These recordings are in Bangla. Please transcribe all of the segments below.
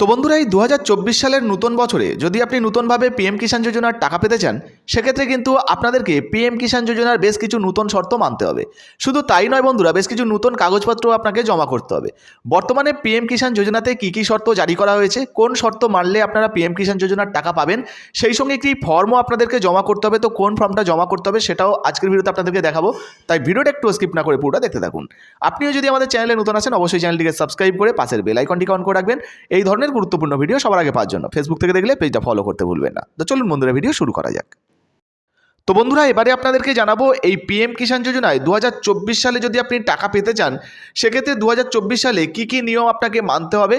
তো বন্ধুরা, এই দু হাজার চব্বিশ সালের নতুন বছরে যদি আপনি নতুনভাবে পিএম কিষাণ যোজনার টাকা পেতে চান, সেক্ষেত্রে কিন্তু আপনাদেরকে পিএম কিষাণ যোজনার বেশ কিছু নতুন শর্ত মানতে হবে। শুধু তাই নয় বন্ধুরা, বেশ কিছু নতুন কাগজপত্র আপনাকে জমা করতে হবে। বর্তমানে পিএম কিষাণ যোজনাতে কী কী শর্ত জারি করা হয়েছে, কোন শর্ত মানলে আপনারা পিএম কিষাণ যোজনার টাকা পাবেন, সেই সঙ্গে একটি ফর্মও আপনাদেরকে জমা করতে হবে। তো কোন ফর্মটা জমা করতে হবে সেটাও আজকের ভিডিওতে আপনাদেরকে দেখাবো। তাই ভিডিওটা একটু স্কিপ না করে পুরোটা দেখতে থাকুন। আপনিও যদি আমাদের চ্যানেলে নতুন আছেন, অবশ্যই চ্যানেলটিকে সাবস্ক্রাইব করে পাশের বেল আইকনটিকে অন করে রাখবেন। এই ধরনের গুরুত্বপূর্ণ ভিডিও সবার আগে পাওয়ার জন্য। ফেসবুক থেকে দেখলে পেজটা ফলো করতে ভুলবেন না। তো চলুন বন্ধুরা ভিডিও শুরু করা যাক। তো বন্ধুরা, এবারে আপনাদেরকে জানাব এই পিএম কিষাণ যোজনায় দু হাজার চব্বিশ সালে যদি আপনি টাকা পেতে চান, সেক্ষেত্রে দু হাজার চব্বিশ সালে কি কি নিয়ম আপনাকে মানতে হবে,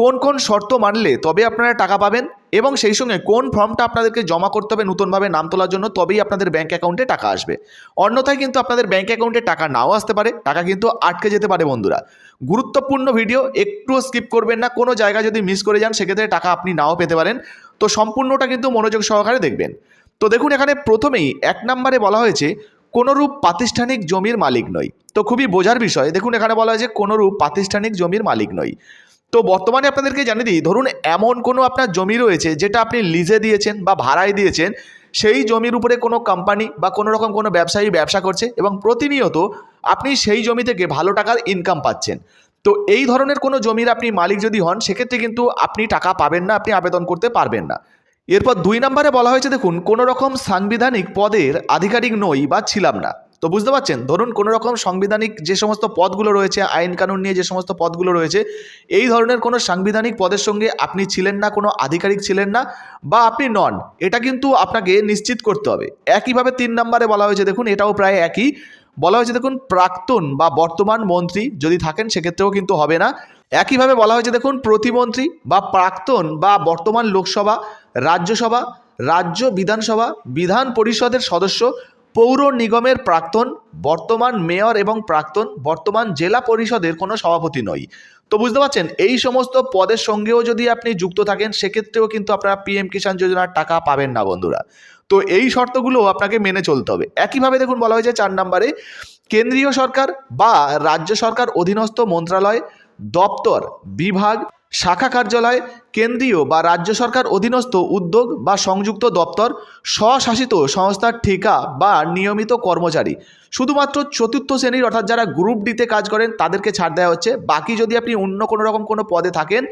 কোন কোন শর্ত মানলে তবে আপনারা টাকা পাবেন এবং সেই সঙ্গে কোন ফর্মটা আপনাদেরকে জমা করতে হবে নতুনভাবে নাম তোলার জন্য তবেই আপনাদের ব্যাঙ্ক অ্যাকাউন্টে টাকা আসবে। অন্যথায় কিন্তু আপনাদের ব্যাঙ্ক অ্যাকাউন্টে টাকা নাও আসতে পারে, টাকা কিন্তু আটকে যেতে পারে বন্ধুরা। গুরুত্বপূর্ণ ভিডিও, একটুও স্কিপ করবেন না, কোনো জায়গা যদি মিস করে যান, সেক্ষেত্রে টাকা আপনি নাও পেতে পারেন। তো সম্পূর্ণটা কিন্তু মনোযোগ সহকারে দেখবেন। তো দেখুন, এখানে প্রথমেই এক নম্বরে বলা হয়েছে, কোনোরূপ প্রাতিষ্ঠানিক জমির মালিক নই। তো খুবই বোঝার বিষয়, দেখুন, এখানে বলা হয়েছে, কোনোরূপ প্রাতিষ্ঠানিক জমির মালিক নই। তো বর্তমানে আপনাদেরকে জানিয়ে দিই, ধরুন, এমন কোনো আপনার জমি রয়েছে, যেটা আপনি লিজে দিয়েছেন বা ভাড়ায় দিয়েছেন, সেই জমির উপরে কোনো কোম্পানি বা কোনো রকম কোনো ব্যবসায়ী ব্যবসা করছে এবং প্রতিনিয়ত আপনি সেই জমি থেকে ভালো টাকার ইনকাম পাচ্ছেন। তো এই ধরনের কোনো জমির আপনি মালিক যদি হন, সেক্ষেত্রে কিন্তু আপনি টাকা পাবেন না, আপনি আবেদন করতে পারবেন না। এরপর দুই নম্বরে বলা হয়েছে, দেখুন কোনো রকম সাংবিধানিক পদের আধিকারিক নই বা ছিলাম না। তো বুঝতে পারছেন? ধরুন কোনো রকম সাংবিধানিক যে সমস্ত পদগুলো রয়েছে, আইন কানুন নিয়ে যে সমস্ত পদগুলো রয়েছে, এই ধরনের কোনো সাংবিধানিক পদের সঙ্গে আপনি ছিলেন না, কোনো আধিকারিক ছিলেন না, বা আপনি নন, এটা কিন্তু আপনাকে নিশ্চিত করতে হবে। একইভাবে তিন নম্বরে বলা হয়েছে, দেখুন, এটাও প্রায় একই। বলা হয়েছে, দেখুন, প্রাক্তন বা বর্তমান মন্ত্রী যদি থাকেন, সেক্ষেত্রেও কিন্তু হবে না। একইভাবে বলা হয়েছে, দেখুন, প্রতিমন্ত্রী বা প্রাক্তন বা বর্তমান লোকসভা রাজ্যসভা, রাজ্য বিধানসভা, বিধান পরিষদের সদস্য, পৌর নিগমের প্রাক্তন, বর্তমান মেয়র এবং প্রাক্তন, বর্তমান জেলা পরিষদের কোনো সভাপতি নয়। তো বুঝতে পারছেন, এই সমস্ত পদের সঙ্গেও যদি আপনি যুক্ত থাকেন, সেক্ষেত্রেও কিন্তু আপনারা পিএম কিষাণ যোজনার টাকা পাবেন না, বন্ধুরা। তো এই শর্তগুলো আপনাকে মেনে চলতে হবে। একইভাবে দেখুন, বলা হয়েছে চার নম্বরে, কেন্দ্রীয় সরকার বা রাজ্য সরকার অধীনস্থ মন্ত্রণালয় দপ্তর, বিভাগ শাখা কার্যালয়, কেন্দ্রীয় বা রাজ্য সরকার অধীনস্থ উদ্যোগ বা সংযুক্ত দপ্তর, স্বশাসিত সংস্থার ঠিকা বা নিয়মিত কর্মচারী। শুধুমাত্র চতুর্থ শ্রেণির অর্থাৎ যারা গ্রুপ ডিতে কাজ করেন, তাদেরকে ছাড় দেওয়া হচ্ছে। বাকি যদি আপনি অন্য কোনো রকম কোনো পদে থাকেন,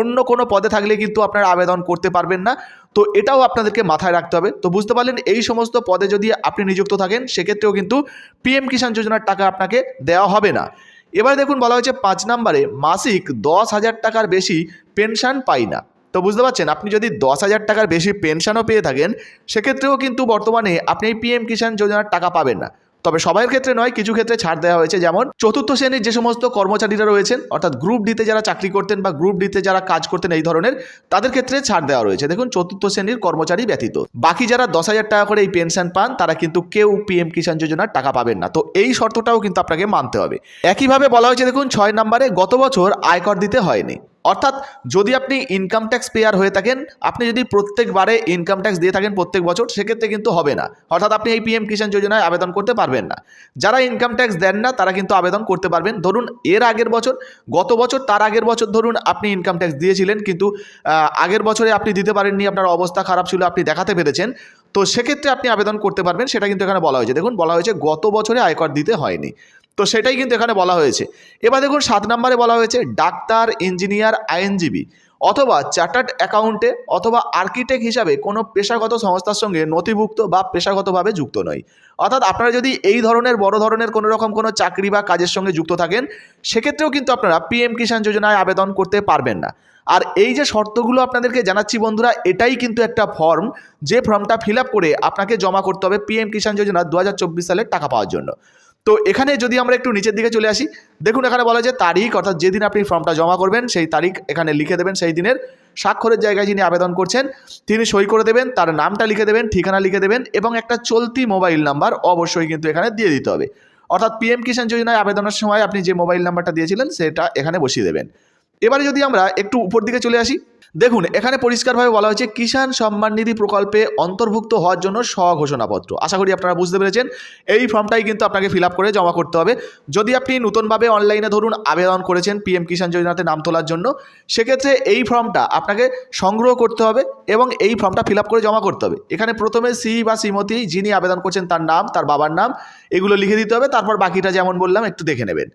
অন্য কোনো পদে থাকলে কিন্তু আপনারা আবেদন করতে পারবেন না। তো এটাও আপনাদেরকে মাথায় রাখতে হবে। তো বুঝতে পারলেন, এই সমস্ত পদে যদি আপনি নিযুক্ত থাকেন, সেক্ষেত্রেও কিন্তু পিএম কিষাণ যোজনার টাকা আপনাকে দেওয়া হবে না। এবার দেখুন বলা হয়েছে পাঁচ নাম্বারে, মাসিক দশ হাজার টাকার বেশি পেনশন পাই না। তো বুঝতে পারছেন, আপনি যদি দশ হাজার টাকার বেশি পেনশনও পেয়ে থাকেন, সেক্ষেত্রেও কিন্তু বর্তমানে আপনি এই পিএম কিষাণ যোজনার টাকা পাবেন না। তবে সবার ক্ষেত্রে নয়, কিছু ক্ষেত্রে ছাড় দেওয়া হয়েছে। যেমন চতুর্থ শ্রেণির যে সমস্ত কর্মচারীরা রয়েছেন, অর্থাৎ গ্রুপ ডিতে যারা চাকরি করতেন বা গ্রুপ ডিতে যারা কাজ করতেন এই ধরনের, তাদের ক্ষেত্রে ছাড় দেওয়া রয়েছে। দেখুন, চতুর্থ শ্রেণির কর্মচারী ব্যতীত। বাকি যারা দশ হাজার টাকা করে এই পেনশন পান, তারা কিন্তু কেউ পিএম কিষাণ যোজনার টাকা পাবেন না। তো এই শর্তটাও কিন্তু আপনাকে মানতে হবে। একইভাবে বলা হয়েছে, দেখুন, ছয় নম্বরে গত বছর আয়কর দিতে হয়নি। অর্থাৎ যদি আপনি ইনকাম ট্যাক্স পেয়ার হয়ে থাকেন, আপনি যদি প্রত্যেকবারে ইনকাম ট্যাক্স দিয়ে থাকেন প্রত্যেক বছর, সেক্ষেত্রে কিন্তু হবে না। অর্থাৎ আপনি এই পিএম কিষাণ যোজনায় আবেদন করতে পারবেন না। যারা ইনকাম ট্যাক্স দেন না, তারা কিন্তু আবেদন করতে পারবেন। ধরুন, এর আগের বছর, গত বছর, তার আগের বছর ধরুন আপনি ইনকাম ট্যাক্স দিয়েছিলেন, কিন্তু আগের বছরে আপনি দিতে পারেননি, আপনার অবস্থা খারাপ ছিল, আপনি দেখাতে পেরেছেন, তো সেক্ষেত্রে আপনি আবেদন করতে পারবেন, সেটা কিন্তু এখানে বলা হয়েছে। দেখুন, বলা হয়েছে গত বছরে আয়কর দিতে হয়নি। তো সেটাই কিন্তু এখানে বলা হয়েছে। এবার দেখুন, সাত নম্বরে বলা হয়েছে ডাক্তার, ইঞ্জিনিয়ার, আইনজীবী অথবা চার্টার্ড অ্যাকাউন্টে অথবা আর্কিটেক্ট হিসাবে কোনো পেশাগত সংস্থার সঙ্গে নথিভুক্ত বা পেশাগতভাবে যুক্ত নয়। অর্থাৎ আপনারা যদি এই ধরনের, বড় ধরনের কোনো রকম কোনো চাকরি বা কাজের সঙ্গে যুক্ত থাকেন, সেক্ষেত্রেও কিন্তু আপনারা পিএম কিষাণ যোজনায় আবেদন করতে পারবেন না। আর এই যে শর্তগুলো আপনাদেরকে জানাচ্ছি বন্ধুরা, এটাই কিন্তু একটা ফর্ম, যে ফর্মটা ফিল করে আপনাকে জমা করতে হবে পিএম কিষাণ যোজনা দু সালের টাকা পাওয়ার জন্য। তো এখানে যদি আমরা একটু নিচের দিকে চলে আসি, দেখুন এখানে বলা যে তারিখ, অর্থাৎ যেদিন আপনি ফর্মটা জমা করবেন, সেই তারিখ এখানে লিখে দেবেন, সেই দিনের স্বাক্ষরের জায়গায় যিনি আবেদন করছেন, তিনি সই করে দেবেন, তার নামটা লিখে দেবেন, ঠিকানা লিখে দেবেন এবং একটা চলতি মোবাইল নাম্বার অবশ্যই কিন্তু এখানে দিয়ে দিতে হবে। অর্থাৎ পিএম কিষাণ যোজনায় আবেদনের সময় আপনি যে মোবাইল নাম্বারটা দিয়েছিলেন, সেটা এখানে বসিয়ে দেবেন। এবারে যদি আমরা একটু উপর দিকে চলে আসি দেখুন, এখানে পরিষ্কারভাবে বলা হয়েছে কিষাণ সম্মান নিধি প্রকল্পে অন্তর্ভুক্ত হওয়ার জন্য স্বঘোষণাপত্র। আশা করি আপনারা বুঝতে পেরেছেন। এই ফর্মটাই কিন্তু আপনাকে ফিল করে জমা করতে হবে। যদি আপনি নতুনভাবে অনলাইনে ধরুন আবেদন করেছেন পিএম কিষাণ যোজনাতে নাম তোলার জন্য, সেক্ষেত্রে এই ফর্মটা আপনাকে সংগ্রহ করতে হবে এবং এই ফর্মটা ফিল করে জমা করতে হবে। এখানে প্রথমে সি বা শ্রীমতী যিনি আবেদন করছেন তার নাম, তার বাবার নাম, এগুলো লিখে দিতে হবে। তারপর বাকিটা যেমন বললাম, একটু দেখে নেবেন।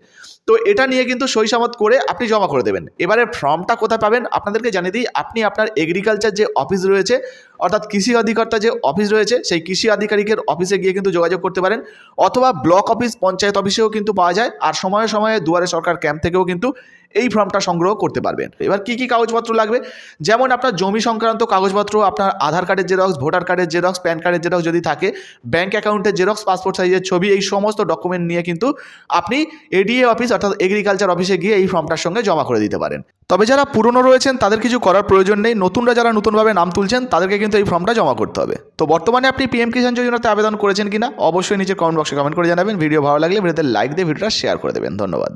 তো এটা নিয়ে কিন্তু সইসামত করে আপনি জমা করে দেবেন। এবারে ফর্মটা কোথায় পাবেন আপনাদেরকে জানিয়ে দিই আপনি আপনার এগ্রিকালচার যে অফিস রয়েছে অর্থাৎ কৃষি অধিকর্তা যে অফিস রয়েছে, সেই কৃষি আধিকারিকের অফিসে গিয়ে কিন্তু যোগাযোগ করতে পারেন। অথবা ব্লক অফিস, পঞ্চায়েত অফিসেও কিন্তু পাওয়া যায়। আর সময়ে সময়ে দুয়ারে সরকার ক্যাম্প থেকেও কিন্তু এই ফর্মটা সংগ্রহ করতে পারবেন। এবার কি কি কাগজপত্র লাগবে? যেমন আপনার জমি সংক্রান্ত কাগজপত্র, আপনার আধার কার্ডের জেরক্স, ভোটার কার্ডের জেরক্স, প্যান কার্ডের জেরক্স যদি থাকে ব্যাঙ্ক অ্যাকাউন্টের জেরক্স, পাসপোর্ট সাইজের ছবি, এই সমস্ত ডকুমেন্ট নিয়ে কিন্তু আপনি এডিএ অফিস অর্থাৎ এগ্রিকালচার অফিসে গিয়ে এই ফর্মটার সঙ্গে জমা করে দিতে পারেন। তবে যারা পুরনো রয়েছেন, তাদের কিছু করার প্রয়োজন নেই। নতুনরা যারা নতুনভাবে নাম তুলছেন, তাদেরকে কিন্তু এই ফর্মটা জমা করতে হবে। তো বর্তমানে আপনি পিএম কিষাণ যোজনাতে আবেদন করেছেন কিনা, অবশ্যই নিচে কমেন্ট বক্সে কমেন্ট করে জানাবেন। ভিডিও ভালো লাগলে ভিডিওতে লাইক দিয়ে ভিডিওটা শেয়ার করে দেবেন। ধন্যবাদ।